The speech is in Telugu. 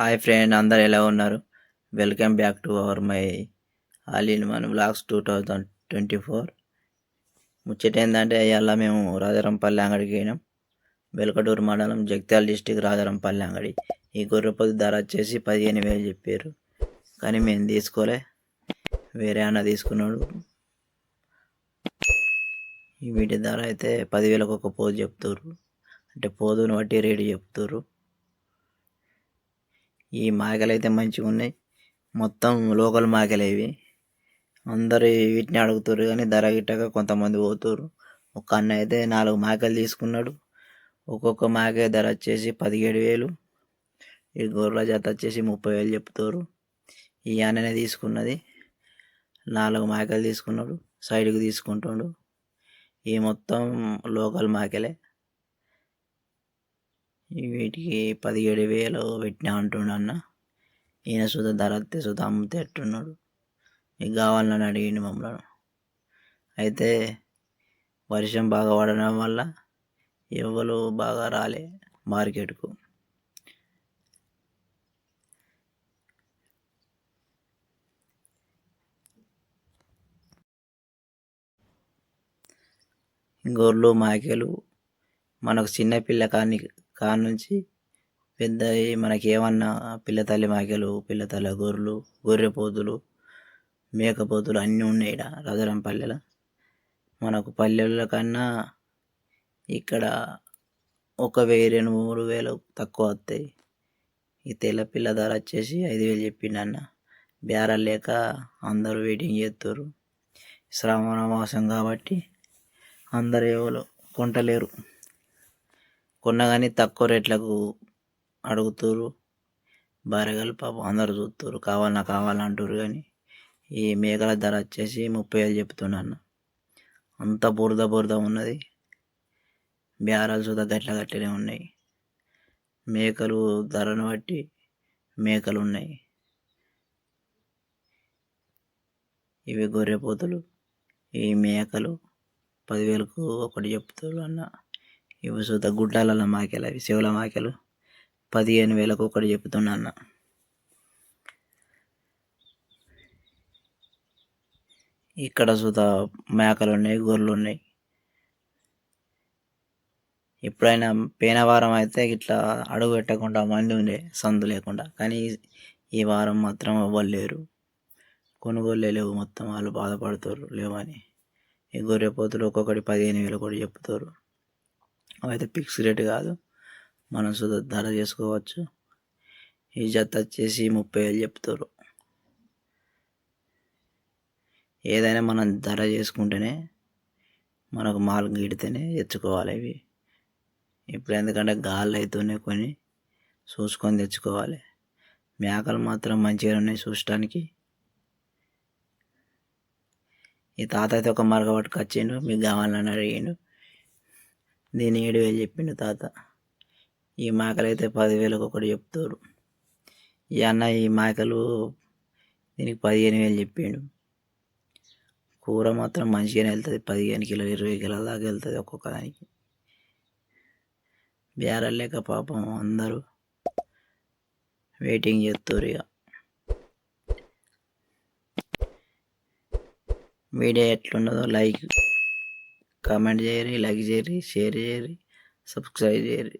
హాయ్ ఫ్రెండ్ అందరు ఎలా ఉన్నారు? Welcome back to our my all in one blogs two thousand twenty four. ముచ్చట ఏంటంటే ఇవాళ మేము రాజారంపల్లి అంగడికి పోయినాం. వెలకటూరు మండలం జగిత్యాల డిస్టిక్ రాజారంపల్లి అంగడి. ఈ గొర్రెపొద్దు ధర వచ్చేసి పదిహేను వేలు చెప్పారు కానీ మేము తీసుకోలే. వేరే అన్న తీసుకున్నాడు. వీటి ధర అయితే పదివేలకు ఒక పోదు చెప్తారు అంటే పోదుని బట్టి రేటు చెప్తారు ఈ మేకలు అయితే మంచిగా ఉన్నాయి. మొత్తం లోకల్ మాకలే ఇవి. అందరు వీటిని అడుగుతారు కానీ ధర గిట్టక కొంతమంది పోతారు ఒక అన్న అయితే నాలుగు మేకలు తీసుకున్నాడు. ఒక్కొక్క మాకే ధర వచ్చేసి పదిహేడు వేలు. ఈ గొర్రెల జత వచ్చేసి ముప్పై వేలు చెప్తారు ఈ అన్ననే తీసుకున్నది. నాలుగు మాకలు తీసుకున్నాడు. సైడ్కి తీసుకుంటాడు. ఈ మొత్తం లోకల్ మాకలే. వీటికి పదిహేడు వేలు పెట్టినా అంటుండు అన్న. ఈయన సుధ ధర వస్తే సుధా అమ్మితే ఎట్టున్నాడు ఇక కావాలని అడిగిండు మమ్మల్ని. అయితే వర్షం బాగా పడడం వల్ల ఎవరు బాగా రాలే మార్కెట్కు. గొర్రెలు మేకలు మనకు చిన్న కానీ కాడ నుంచి పెద్ద మనకి ఏమన్నా పిల్లతల్లి మేకలు పిల్లతల్లి గొర్రెలు గొర్రెపోతులు మేకపోతులు అన్నీ ఉన్నాయి ఇక్కడ రాజారాంపల్లెలో మనకు పల్లెల కన్నా ఇక్కడ ఒక వెయ్యి రెండు మూడు వేలు తక్కువ వస్తాయి. ఈ తెల్ల పిల్ల ధర వచ్చేసి ఐదు వేలు చెప్పిండు అన్న. బేరాలు లేక అందరూ వెయిటింగ్ చేస్తారు శ్రావణ మాసం కాబట్టి అందరు ఎవరు కొంటలేరు. కొన్నా కానీ తక్కువ రేట్లకు అడుగుతారు. భార్యగలు పాపం అందరు చూస్తారు కావాలన్నా కావాలంటారు కానీ ఈ మేకల ధర వచ్చేసి ముప్పై వేలు చెప్తున్నాను అంత బురద బురద ఉన్నది. బేరాలు సుధా గట్ల గట్లనే ఉన్నాయి. మేకలు ధరను బట్టి మేకలు ఉన్నాయి. ఇవి గొర్రెపోతులు. ఈ మేకలు పదివేలకు ఒకటి చెప్తారు అన్న. ఇవి చూత గుడ్డాల మాకెలు? అవి శివుల మాకెలు? పదిహేను వేలకు ఒకటి చెప్తున్నా అన్న. ఇక్కడ సుధా మేకలు ఉన్నాయి గొర్రెలు ఉన్నాయి ఎప్పుడైనా పేనవారం అయితే ఇట్లా అడుగు పెట్టకుండా మంది ఉండే సందు లేకుండా. కానీ ఈ వారం మాత్రం అవ్వలేరు కొనుగోలు లేవు మొత్తం. వాళ్ళు బాధపడుతారు లేవని. ఈ గొర్రె పోతులు ఒక్కొక్కటి పదిహేను వేలు కూడా చెప్తారు. అవైతే ఫిక్స్ రేట్ కాదు. మనం సుధా ధర చేసుకోవచ్చు. ఈ జత వచ్చేసి ముప్పై వేలు చెప్తారు. ఏదైనా మనం ధర చేసుకుంటేనే మనకు మాల్ గిడితేనే తెచ్చుకోవాలి ఇవి. ఇప్పుడు ఎందుకంటే గాళ్ళు అవుతున్నాయి కొని చూసుకొని తెచ్చుకోవాలి. మేకలు మాత్రం మంచిగా ఉన్నాయి చూడటానికి ఈ తాత అయితే ఒక మరగ పట్టుకొచ్చిండు మీకు కావాలని అడిగిండు. దీని ఏడు వేలు చెప్పిండు తాత. ఈ మేకలు అయితే పదివేలకు ఒకటి చెప్తారు ఈ అన్న ఈ మేకలు దీనికి పదిహేను వేలు చెప్పిండు. కూర మాత్రం మంచిగానే వెళ్తుంది. పదిహేను కిలోలు ఇరవై కిలోల దాకా వెళ్తుంది ఒక్కొక్క దానికి. బేరాలు లేక పాపం అందరూ వెయిటింగ్ చేస్తారు ఇక. Video ఎట్లున్నదో like comment చేయరి like చేయరి share చేయరి subscribe చేయరి